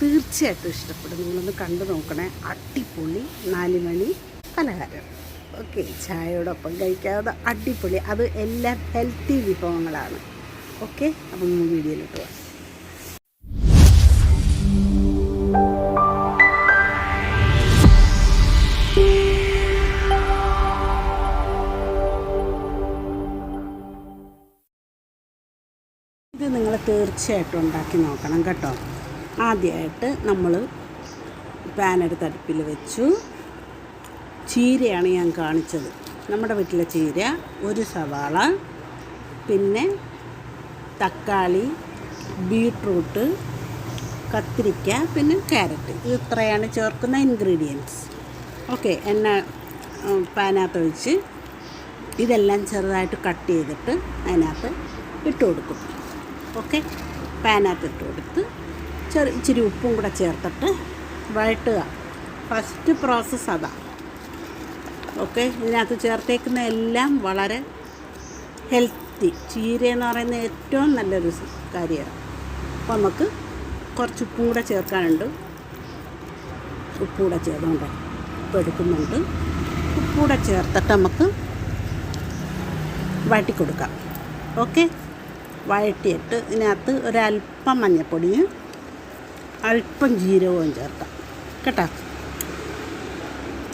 തീർച്ചയായിട്ടും ഇഷ്ടപ്പെടും. നിങ്ങളൊന്ന് കണ്ടു നോക്കണേ. അടിപൊളി നാലുമണി പലഹാരം. ഓക്കെ ചായയോടൊപ്പം കഴിക്കാവുന്ന അടിപൊളി. അത് എല്ലാം ഹെൽത്തി വിഭവങ്ങളാണ്. ഓക്കെ അപ്പം വീഡിയോയിലോട്ട് പോകാം ഇത് നിങ്ങൾ തീർച്ചയായിട്ടും ഉണ്ടാക്കി നോക്കണം കേട്ടോ. ആദ്യമായിട്ട് നമ്മൾ പാൻ എടുത്ത് അടുപ്പിൽ വെച്ചു. ചീരയാണ് ഞാൻ കാണിച്ചത്. നമ്മുടെ വീട്ടിലെ ചീര ഒരു സവാള പിന്നെ തക്കാളി ബീട്രൂട്ട് കത്തിരിക്ക പിന്നെ ക്യാരറ്റ്. ഇത് ഇത്രയാണ് ചേർക്കുന്ന ഇൻഗ്രീഡിയൻസ്. ഓക്കെ എണ്ണ പാനകത്ത് ഒഴിച്ച് ഇതെല്ലാം ചെറുതായിട്ട് കട്ട് ചെയ്തിട്ട് അതിനകത്ത് ഇട്ട് കൊടുക്കും. ഓക്കെ പാനകത്ത് ഇട്ട് കൊടുത്ത് ചെറു ഇച്ചിരി ഉപ്പും കൂടെ ചേർത്തിട്ട് വഴട്ടുക. ഫസ്റ്റ് പ്രോസസ്സ് അതാ. ഓക്കെ ഇതിനകത്ത് ചേർത്തേക്കുന്ന എല്ലാം വളരെ ഹെൽത്തി ചീര എന്ന് പറയുന്ന ഏറ്റവും നല്ലൊരു കാര്യമാണ്. അപ്പോൾ നമുക്ക് കുറച്ച് ഉപ്പും കൂടെ ചേർക്കാനുണ്ട്. ഉപ്പും കൂടെ ചേർന്നുണ്ട് ഉപ്പ് എടുക്കുന്നുണ്ട്. ഉപ്പൂടെ ചേർത്തിട്ട് നമുക്ക് വഴറ്റി കൊടുക്കാം ഓക്കെ വഴറ്റിയിട്ട് ഇതിനകത്ത് ഒരല്പം മഞ്ഞൾപ്പൊടിയും അല്പം ജീരകവും ചേർക്കാം. കേട്ടോ?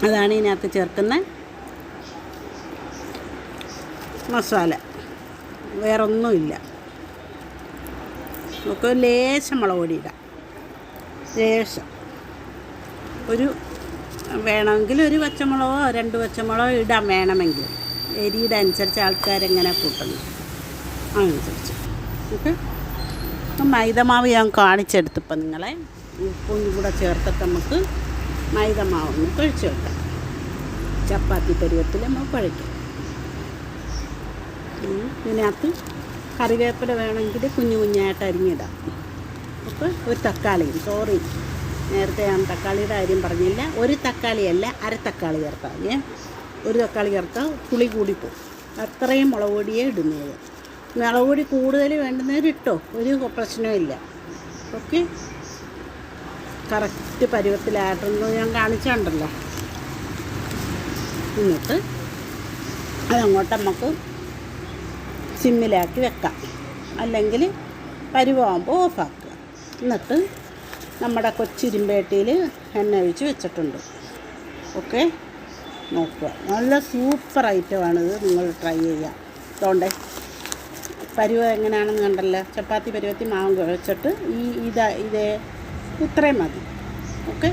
അതാണ് ഇതിനകത്ത് ചേർക്കുന്ന മസാല. വേറൊന്നുമില്ല. നമുക്ക് ലേശം മുളക് പൊടി ഇടാം. ലേശം. ഒരു വേണമെങ്കിൽ ഒരു പച്ചമുളകോ രണ്ട് പച്ചമുളകോ ഇടാൻ വേണമെങ്കിൽ. എരിയുടെ അനുസരിച്ച് ആൾക്കാരെങ്ങനെ കൂട്ടുന്നു? അതനുസരിച്ച്. ഓക്കെ? മൈദമാവ് ഞാൻ കാണിച്ചെടുത്തപ്പോൾ നിങ്ങളെ. ഉപ്പും കൂടെ ചേർത്തിട്ട് നമുക്ക് മൈദമാവ് ഒന്ന് കഴിച്ചു വെക്കാം. ചപ്പാത്തി പരുവത്തിൽ നമുക്ക് കുഴയ്ക്കാം. ഇതിനകത്ത് കറിവേപ്പില വേണമെങ്കിൽ കുഞ്ഞു കുഞ്ഞായിട്ട് അരിഞ്ഞിടാം. അപ്പോൾ ഒരു തക്കാളിയും സോറി നേരത്തെ ഞാൻ തക്കാളിയുടെ കാര്യം പറഞ്ഞില്ല. ഒരു തക്കാളിയല്ല അര തക്കാളി ചേർത്താൽ ഒരു തക്കാളി ചേർത്താൽ പുളി കൂടിപ്പോവും. അത്രയും മുളക് പൊടിയേ ഇടുന്നത് മുളക് പൊടി കൂടുതൽ വേണ്ടുന്നവർ ഇട്ടോ? ഒരു പ്രശ്നമില്ല ഓക്കെ? കറക്റ്റ് പരുവത്തിലായിട്ടുണ്ടോ ഞാൻ കാണിച്ചുണ്ടല്ലോ. എന്നിട്ട് അതങ്ങോട്ട് നമുക്ക് സിമ്മിലാക്കി വെക്കാം. അല്ലെങ്കിൽ പരുവാകുമ്പോൾ ഓഫാക്കുക. എന്നിട്ട് നമ്മുടെ കൊച്ചിരുമ്പേട്ടിയിൽ എണ്ണ ഒഴിച്ച് വെച്ചിട്ടുണ്ട്. ഓക്കെ? നോക്കുക. നല്ല സൂപ്പർ ഐറ്റമാണിത് നിങ്ങൾ ട്രൈ ചെയ്യുക. അതുകൊണ്ട് പരുവ എങ്ങനെയാണെന്ന് കണ്ടല്ലോ? ചപ്പാത്തി പരുവത്തി മാവും കുഴച്ചിട്ട് ഈ ഇതാ ഇതേ ഇത്രയും മതി. ഓക്കെ?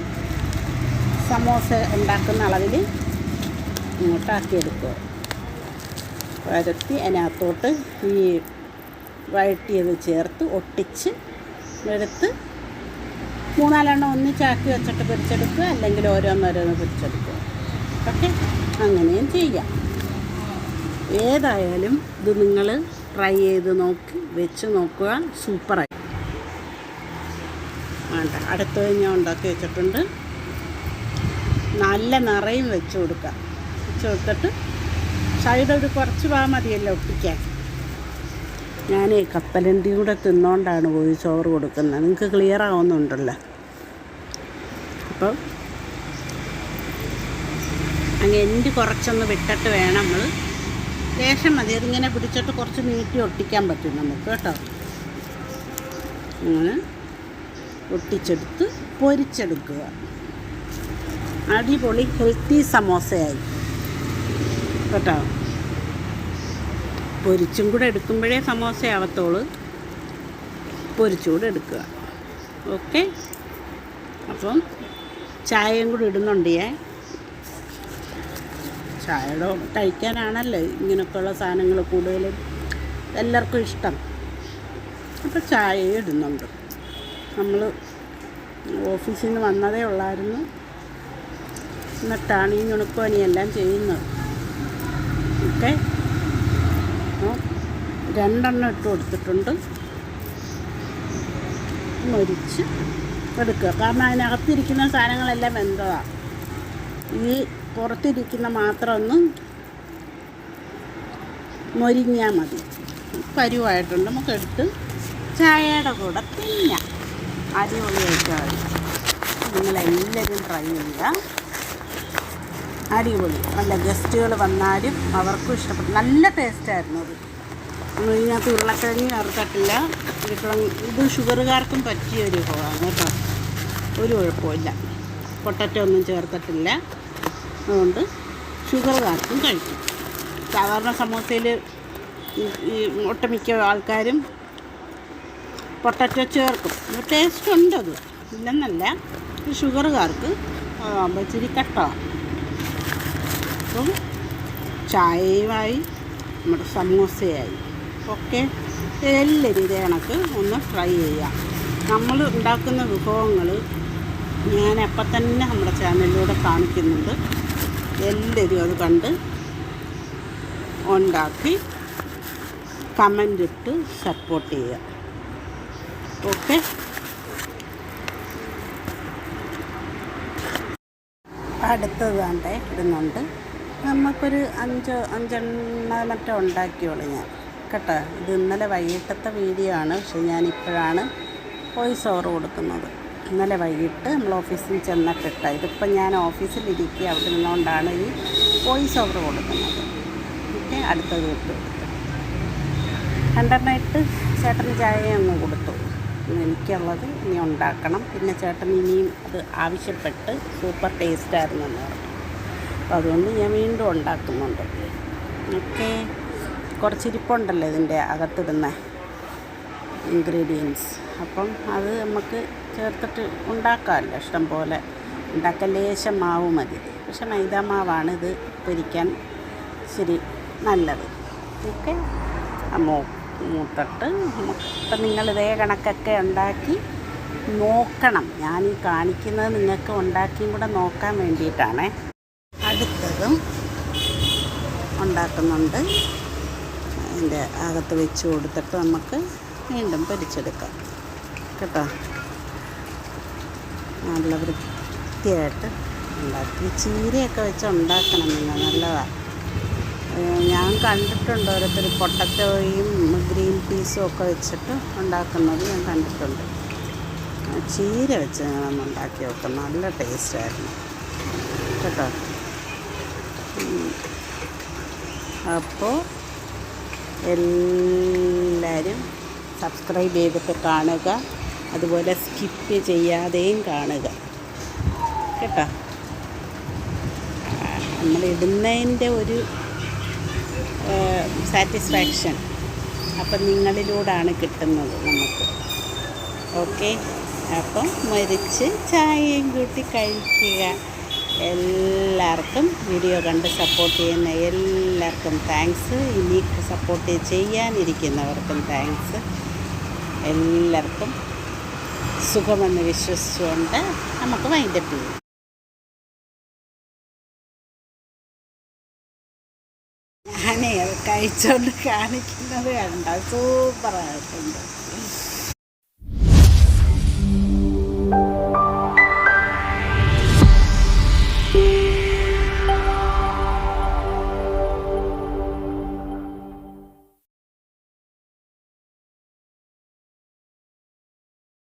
സമോസ ഉണ്ടാക്കുന്ന അളവിൽ ഇങ്ങോട്ടാക്കിയെടുക്കുക വരത്തി അതിനകത്തോട്ട് ഈ വഴറ്റിയത് ചേർത്ത് ഒട്ടിച്ച് എടുത്ത് മൂന്നാലെണ്ണം ഒന്നിച്ചാക്കി വെച്ചിട്ട് പൊരിച്ചെടുക്കുക അല്ലെങ്കിൽ ഓരോന്നോരോന്ന് പൊരിച്ചെടുക്കുക ഓക്കെ? അങ്ങനെയും ചെയ്യാം. ഏതായാലും ഇത് നിങ്ങൾ ട്രൈ ചെയ്ത് നോക്കി വെച്ച് നോക്കുക സൂപ്പറായി വേണ്ട അടുത്തത് ഞാൻ ഉണ്ടാക്കി വെച്ചിട്ടുണ്ട്. നല്ല നിറയും വെച്ച് കൊടുക്കുക വെച്ച് കൊടുത്തിട്ട് സൈഡ് ഒരു കുറച്ച് ഭാഗം മതിയല്ലോ ഒട്ടിക്കാൻ ഞാൻ കപ്പലണ്ടി കൂടെ തിന്നുകൊണ്ടാണ് പോയി ചോറ് കൊടുക്കുന്നത്. നിങ്ങൾക്ക് ക്ലിയർ ആവുന്നുണ്ടല്ലോ. അപ്പം അങ്ങ് എന്റെ കുറച്ചൊന്ന് വിട്ടിട്ട് വേണം നമ്മൾ ലേശം മതി. അതിങ്ങനെ പിടിച്ചിട്ട് കുറച്ച് നീട്ടി ഒട്ടിക്കാൻ പറ്റും നമുക്ക് കേട്ടോ. അങ്ങനെ ഒട്ടിച്ചെടുത്ത് പൊരിച്ചെടുക്കുക. അടിപൊളി ഹെൽത്തി സമോസയായി. കേട്ടോ? പൊരിച്ചും കൂടെ എടുക്കുമ്പോഴേ സമോസയാവത്തോളൂ പൊരിച്ചുകൂടെ എടുക്കുക. ഓക്കെ? അപ്പം ചായയും കൂടി ഇടുന്നുണ്ട് ഞാൻ. ചായയുടെ കഴിക്കാനാണല്ലേ ഇങ്ങനെയൊക്കെയുള്ള സാധനങ്ങൾ കൂടുതലും എല്ലാവർക്കും ഇഷ്ടം. അപ്പോൾ ചായ ഇടുന്നുണ്ട്. നമ്മൾ ഓഫീസിൽ നിന്ന് വന്നതേ ഉള്ളായിരുന്നു. എന്നിട്ടാണ് ഈ ഞുണുക്കോനിയെല്ലാം ചെയ്യുന്നത്. ഓക്കെ? രണ്ടെണ്ണം ഇട്ട് കൊടുത്തിട്ടുണ്ട്. മൊരിച്ച് എടുക്കുക. കാരണം അതിനകത്തിരിക്കുന്ന സാധനങ്ങളെല്ലാം വെന്തതാണ് ഈ പുറത്തിരിക്കുന്ന മാത്രം ഒന്ന് മൊരിഞ്ഞാൽ മതി. പരുവായിട്ടുണ്ട്. നമുക്ക് എടുത്ത് ചായയുടെ കൂടെ തിന്നാം. അടിപൊളിയായിട്ടാണ് നിങ്ങളെല്ലാവരും ട്രൈ ചെയ്യുക. അടിപൊളി. നല്ല ഗസ്റ്റുകൾ വന്നാലും അവർക്കും ഇഷ്ടപ്പെട്ടു. നല്ല ടേസ്റ്റായിരുന്നു അത്. ഇതിനകത്ത് ഉരുളക്കിഴങ്ങ് ചേർത്തിട്ടില്ല ഇത് ഷുഗറുകാർക്കും പറ്റിയ ഒരു വിഭവമാണ് കേട്ടോ. ഒരു കുഴപ്പമില്ല പൊട്ടറ്റോ ഒന്നും ചേർത്തിട്ടില്ല. അതുകൊണ്ട് ഷുഗർ കാർക്കും കഴിക്കും. സാധാരണ സമൂസയിൽ ഈ ഒട്ടുമിക്ക ആൾക്കാരും പൊട്ടറ്റോ ചേർക്കും. ടേസ്റ്റ് ഉണ്ട് അത്. ഇല്ലെന്നല്ല ഷുഗറുകാർക്ക് ആകുമ്പോൾ ഇച്ചിരി കട്ടമാണ് അപ്പം ചായയുമായി നമ്മുടെ സമൂസയായി. ഓക്കെ? എല്ലാവരും ഇതേ കണക്ക് ഒന്ന് ഫ്രൈ ചെയ്യാം നമ്മൾ ഉണ്ടാക്കുന്ന വിഭവങ്ങൾ ഞാൻ അപ്പം തന്നെ നമ്മുടെ ചാനലിലൂടെ കാണിക്കുന്നുണ്ട്. എല്ലാവരും അത് കണ്ട് ഉണ്ടാക്കി കമന്റ് ഇട്ട് സപ്പോർട്ട് ചെയ്യുക. ഓക്കെ അടുത്തത് വേണ്ടേ ഇടുന്നുണ്ട്. നമുക്കൊരു അഞ്ചോ അഞ്ചെണ്ണ മറ്റോ ഉണ്ടാക്കിയോളൂ ഞാൻ. കേട്ടോ? ഇത് ഇന്നലെ വൈകിട്ടത്തെ വീഡിയോ ആണ്. പക്ഷെ ഞാനിപ്പോഴാണ് വോയിസ് ഓവർ കൊടുക്കുന്നത്. ഇന്നലെ വൈകിട്ട് നമ്മൾ ഓഫീസിൽ ചെന്നിട്ടിട്ട ഇതിപ്പം ഞാൻ ഓഫീസിലിരിക്കുക അവിടെ നിന്നുകൊണ്ടാണ് ഈ വോയിസ് ഓവർ കൊടുക്കുന്നത്. ഓക്കെ അടുത്ത ഇട്ട് രണ്ടെണ്ണം ചേട്ടൻ ചേട്ടന് ചായ ഒന്ന് കൊടുത്തു എനിക്കുള്ളത് ഇനി ഉണ്ടാക്കണം. പിന്നെ ചേട്ടൻ ഇനിയും അത് ആവശ്യപ്പെട്ട് സൂപ്പർ ടേസ്റ്റായിരുന്നു എന്ന് പറഞ്ഞു. അപ്പോൾ അതുകൊണ്ട് ഞാൻ വീണ്ടും ഉണ്ടാക്കുന്നുണ്ട്. ഓക്കെ കുറച്ചിരിപ്പുണ്ടല്ലോ ഇതിന്റെ അകത്തിടുന്ന ഇൻഗ്രീഡിയൻസ്. അപ്പം അത് നമുക്ക് ചേർത്തിട്ട് ഉണ്ടാക്കാമല്ലോ. ഇഷ്ടം പോലെ ഉണ്ടാക്കാൻ ലേശം മാവ് മതി. പക്ഷെ മൈദ മാവാണ് ഇത് പൊരിക്കാൻ ശരി നല്ലത്. ഓക്കെ. മൂ മൂത്തിട്ട് ഇപ്പം നിങ്ങൾ ഇതേ കണക്കൊക്കെ ഉണ്ടാക്കി നോക്കണം. ഞാൻ ഈ കാണിക്കുന്നത് നിങ്ങൾക്ക് ഉണ്ടാക്കിയും കൂടെ നോക്കാൻ വേണ്ടിയിട്ടാണ്. അടുത്തതും ഉണ്ടാക്കുന്നുണ്ട്. അതിന്റെ അകത്ത് വെച്ച് കൊടുത്തിട്ട് നമുക്ക് വീണ്ടും പൊരിച്ചെടുക്കാം. കേട്ടോ? നല്ല വൃത്തിയായിട്ട് ഉണ്ടാക്കി. ചീരയൊക്കെ വെച്ച് ഉണ്ടാക്കണം നിങ്ങൾ നല്ലതാണ് ഞാൻ കണ്ടിട്ടുണ്ട് ഓരോരുത്തർ പൊട്ടറ്റോയും ഗ്രീൻ പീസും ഒക്കെ വെച്ചിട്ട് ഉണ്ടാക്കുന്നത് ഞാൻ കണ്ടിട്ടുണ്ട്. ചീര വെച്ച് ഞാനൊന്ന് ഉണ്ടാക്കി നോക്കാം. നല്ല ടേസ്റ്റായിരുന്നു കേട്ടോ? അപ്പോൾ എല്ലാവരും സബ്സ്ക്രൈബ് ചെയ്തിട്ട് കാണുക. അതുപോലെ സ്കിപ്പ് ചെയ്യാതെയും കാണുക. കേട്ടോ? നമ്മൾ ഇടുന്നതിന്റെ ഒരു സാറ്റിസ്ഫാക്ഷൻ അപ്പം നിങ്ങളിലൂടാണ് കിട്ടുന്നത് നമുക്ക്. ഓക്കെ? അപ്പം മരിച്ച് ചായയും കൂട്ടി കഴിക്കുക. എല്ലാവർക്കും വീഡിയോ കണ്ട് സപ്പോർട്ട് ചെയ്യുന്ന എല്ലാവർക്കും താങ്ക്സ് ഇനി സപ്പോർട്ട് ചെയ്യാനിരിക്കുന്നവർക്കും താങ്ക്സ് എല്ലാവർക്കും സുഖമെന്ന് വിശ്വസിച്ചുകൊണ്ട് നമുക്ക് വൈൻഡപ്പ് ചെയ്യാം. ഞാനേ അത് കഴിച്ചുകൊണ്ട് കാണിക്കുന്നത് കണ്ട സൂപ്പറായിട്ടുണ്ട്